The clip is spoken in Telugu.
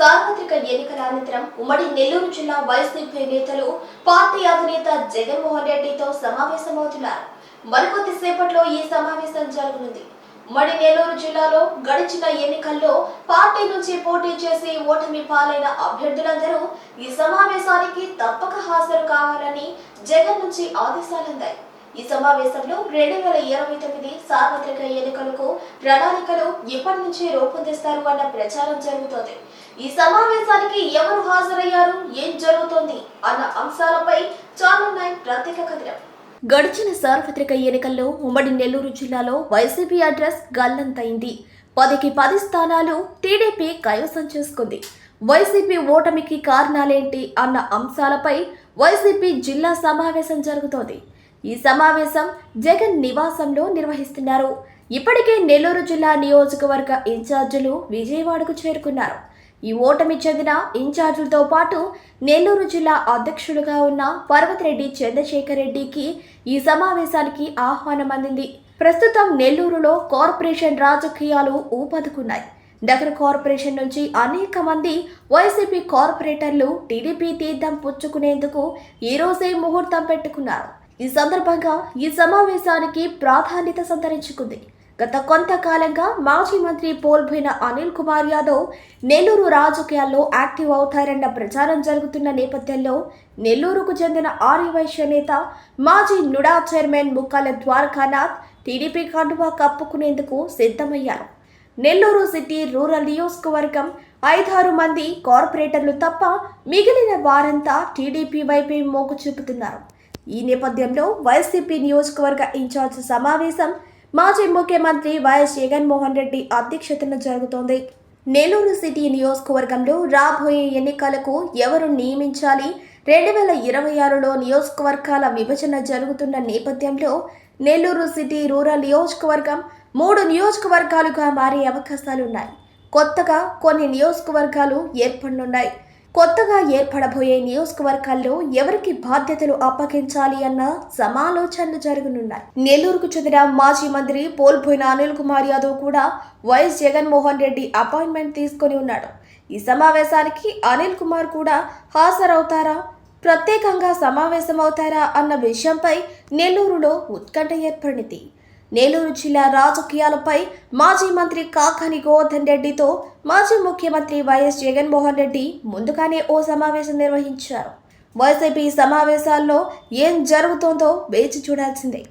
సార్వత్రిక ఎన్నికల అనంతరం ఉమ్మడి నెల్లూరు జిల్లా వైసీపీ నేతలు పార్టీ అధినేత జగన్మోహన్ రెడ్డితో సమావేశమవుతున్నారు. మరికొద్ది సేపట్లో ఈ సమావేశం జరగనుంది. ఉమ్మడి నెల్లూరు జిల్లాలో గడిచిన ఎన్నికల్లో పార్టీ నుంచి పోటీ చేసి ఓటమి పాలైన అభ్యర్థులందరూ ఈ సమావేశానికి తప్పక హాజరు కావాలని జగన్ నుంచి ఆదేశాలందాయి. ఈ సమావేశంలో రెండు వేల ఇరవై తొమ్మిది సార్వత్రిక ఎన్నికలకు ప్రణాళికలు ఇప్పటి నుంచి రూపొందిస్తారు అన్న ప్రచారం జరుగుతోంది. ఈ సమావేశానికి ఎవరు హాజరయ్యారు? ఏం జరుగుతోంది? అన్న అంశాలపై ఛానల్ నైన్ ప్రత్యేక కథనం. గడిచిన సార్వత్రిక ఎన్నికల్లో ఉమ్మడి నెల్లూరు జిల్లాలో వైసీపీ అడ్రస్ గల్లంతైంది. పదికి పది స్థానాలు టీడీపీ కైవసం చేసుకుంది. వైసీపీ ఓటమికి కారణాలేంటి అన్న అంశాలపై వైసీపీ జిల్లా సమావేశం జరుగుతోంది. ఈ సమావేశం జగన్ నివాసంలో నిర్వహిస్తున్నారు. ఇప్పటికే నెల్లూరు జిల్లా నియోజకవర్గ ఇన్ఛార్జీలు విజయవాడకు చేరుకున్నారు. ఈ ఓటమి చెందిన ఇన్ఛార్జీలతో పాటు నెల్లూరు జిల్లా అధ్యక్షులుగా ఉన్న పర్వతిరెడ్డి చంద్రశేఖర్ రెడ్డికి ఈ సమావేశానికి ఆహ్వానం అందింది. ప్రస్తుతం నెల్లూరులో కార్పొరేషన్ రాజకీయాలు ఊపందుకున్నాయి. నగర కార్పొరేషన్ నుంచి అనేక మంది వైసీపీ కార్పొరేటర్లు టీడీపీ తీర్థం పుచ్చుకునేందుకు ఈరోజే ముహూర్తం పెట్టుకున్నారు. ఈ సందర్భంగా ఈ సమావేశానికి ప్రాధాన్యత సంతరించుకుంది. గత కొంతకాలంగా మాజీ మంత్రి పోల్పోయిన అనిల్ కుమార్ యాదవ్ నెల్లూరు రాజకీయాల్లో యాక్టివ్ అవుతారన్న ప్రచారం జరుగుతున్న నేపథ్యంలో నెల్లూరుకు చెందిన ఆర్యవైశ్య నేత మాజీ NUDA chairman Mukkala Dwarakanath TDP కండువా కప్పుకునేందుకు సిద్ధమయ్యారు. నెల్లూరు సిటీ రూరల్ నియోజకవర్గం ఐదారు మంది కార్పొరేటర్లు తప్ప మిగిలిన వారంతా టీడీపీ వైపే మోగు చూపుతున్నారు ఈ నేపథ్యంలో వైసీపీ నియోజకవర్గ ఇన్ఛార్జ్ సమావేశం మాజీ ముఖ్యమంత్రి వైఎస్ జగన్మోహన్ రెడ్డి అధ్యక్షతన జరుగుతోంది. నెల్లూరు సిటీ నియోజకవర్గంలో రాబోయే ఎన్నికలకు ఎవరు నియమించాలి? రెండు వేల ఇరవై ఆరులో నియోజకవర్గాల విభజన జరుగుతున్న నేపథ్యంలో నెల్లూరు సిటీ రూరల్ నియోజకవర్గం మూడు నియోజకవర్గాలుగా మారే అవకాశాలున్నాయి. కొత్తగా కొన్ని నియోజకవర్గాలు ఏర్పడనున్నాయి. కొత్తగా ఏర్పడబోయే నియోజకవర్గాల్లో ఎవరికి బాధ్యతలు అప్పగించాలి అన్న సమాలోచనలు జరగనున్నాయి. నెల్లూరుకు చెందిన మాజీ మంత్రి పోల్పోయిన అనిల్ కుమార్ యాదవ్ కూడా వైఎస్ జగన్మోహన్ రెడ్డి అపాయింట్మెంట్ తీసుకొని ఉన్నాడు. ఈ సమావేశానికి అనిల్ కుమార్ కూడా హాజరవుతారా? ప్రత్యేకంగా సమావేశమవుతారా అన్న విషయంపై నెల్లూరులో ఉత్కంఠ ఏర్పడింది నేలూరు జిల్లా రాజకీయాలపై మాజీ మంత్రి కాకాని గోవర్ధన్ రెడ్డితో మాజీ ముఖ్యమంత్రి వైఎస్ జగన్మోహన్ రెడ్డి ముందుగానే ఓ సమావేశం నిర్వహించారు. వైసీపీ సమావేశాల్లో ఏం జరుగుతోందో వేచి చూడాల్సిందే.